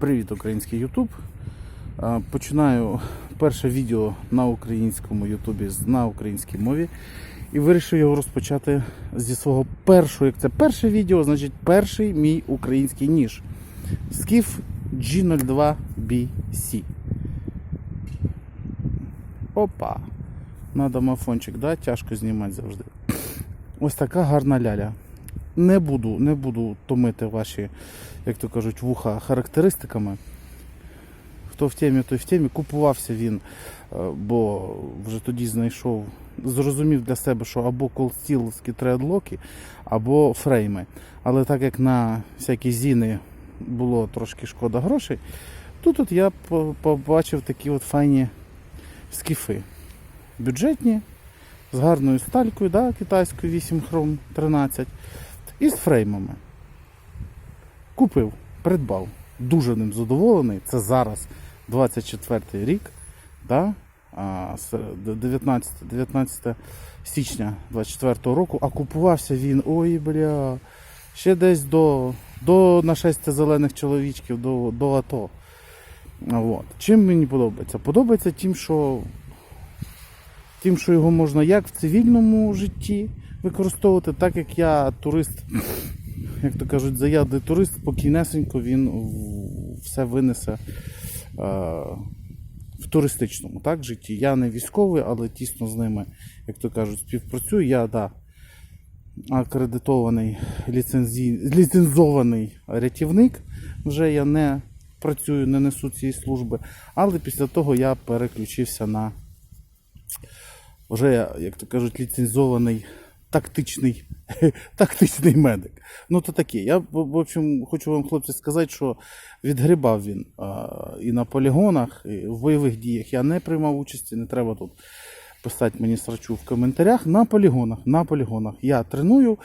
Привіт, український. Е, Починаю перше відео на українському Ютубі на українській мові. І вирішив його розпочати зі свого першого, як це перше відео, значить перший мій український ніж. Скіф G02BC. Опа. Надо мафончик, да? Тяжко знімати завжди. Ось така гарна ляля. Не буду, не буду томити ваші, як то кажуть, вуха характеристиками. Хто в темі, той в темі. Купувався він, е, бо вже тоді знайшов, зрозумів для себе, що або колстілські треадлоки, або фрейми. Але так як на всякі зіни було трошки шкода грошей, тут я побачив такі от файні скіфи. Бюджетні, з гарною сталькою, да, китайською 8 хром 13 і з фреймами. Купив, придбав. Дуже ним задоволений. Це зараз 24 рік. Да? 19, 19 січня 24 року, а купувався він, ой, бля, ще десь до, до нашестя зелених чоловічків, до, до АТО. От. Чим мені подобається? Подобається тим, що тим, що його можна як в цивільному житті використовувати, так як я турист, як то кажуть, заядлий турист, спокійнесенько він все винесе е, в туристичному так, житті. Я не військовий, але тісно з ними, як то кажуть, співпрацюю. Я да, акредитований ліцензій, ліцензований рятівник. Вже я не працюю, не несу цієї служби. Але після того я переключився на вже, як то кажуть, ліцензований тактичний, тактичний медик. Ну, то таке. Я, в общем, хочу вам, хлопці, сказати, що відгрібав він а, і на полігонах, і в бойових діях. Я не приймав участі, не треба тут писати мені срачу в коментарях. На полігонах, на полігонах. Я треную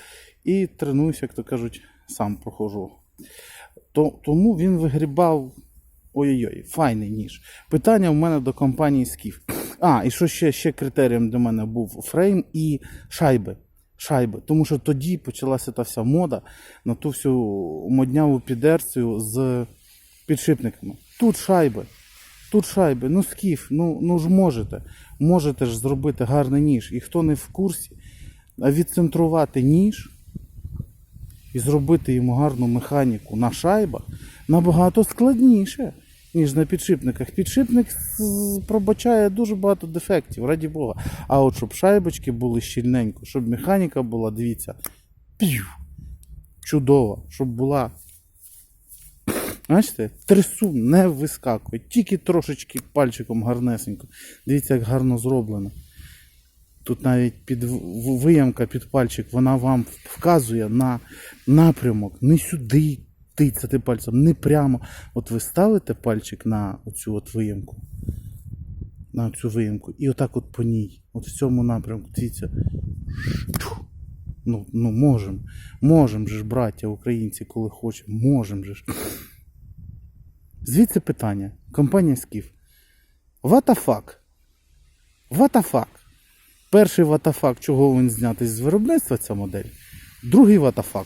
і тренуюся, як то кажуть, сам проходжу. То, тому він вигрібав Ой-ой-ой, файний ніж. Питання в мене до компанії Скіф. А, і що ще, ще критерієм для мене був фрейм і шайби. Шайби. Тому що тоді почалася та вся мода на ту всю модняву підерцію з підшипниками. Тут шайби. Тут шайби. Ну, скіф, ну, ну ж можете. Можете ж зробити гарний ніж. І хто не в курсі, відцентрувати ніж і зробити йому гарну механіку на шайбах набагато складніше, ніж на підшипниках. Підшипник пробачає дуже багато дефектів, раді Бога. А от щоб шайбочки були щільненько, щоб механіка була, дивіться, пів, чудова, щоб була. Бачите, трясу не вискакує, тільки трошечки пальчиком гарнесенько. Дивіться, як гарно зроблено. Тут навіть під виямка під пальчик, вона вам вказує на напрямок, не сюди тицяти пальцем, не прямо. От ви ставите пальчик на оцю от виямку, на цю виямку, і отак от по ній, от в цьому напрямку. Тьфу. Ну, ну можемо. Можемо же ж, браття українці, коли хочемо, можемо же ж. Звідси питання. Компанія Скіф. The fuck? Перший ватафак, чого він знятий з виробництва ця модель. Другий ватафак.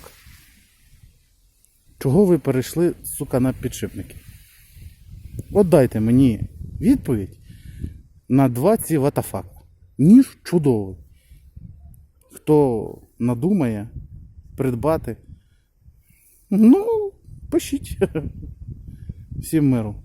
Чого ви перейшли, сука, на підшипники? От дайте мені відповідь на два ці ватафака. Ніж чудовий. Хто надумає придбати, ну, пишіть. Всім миру.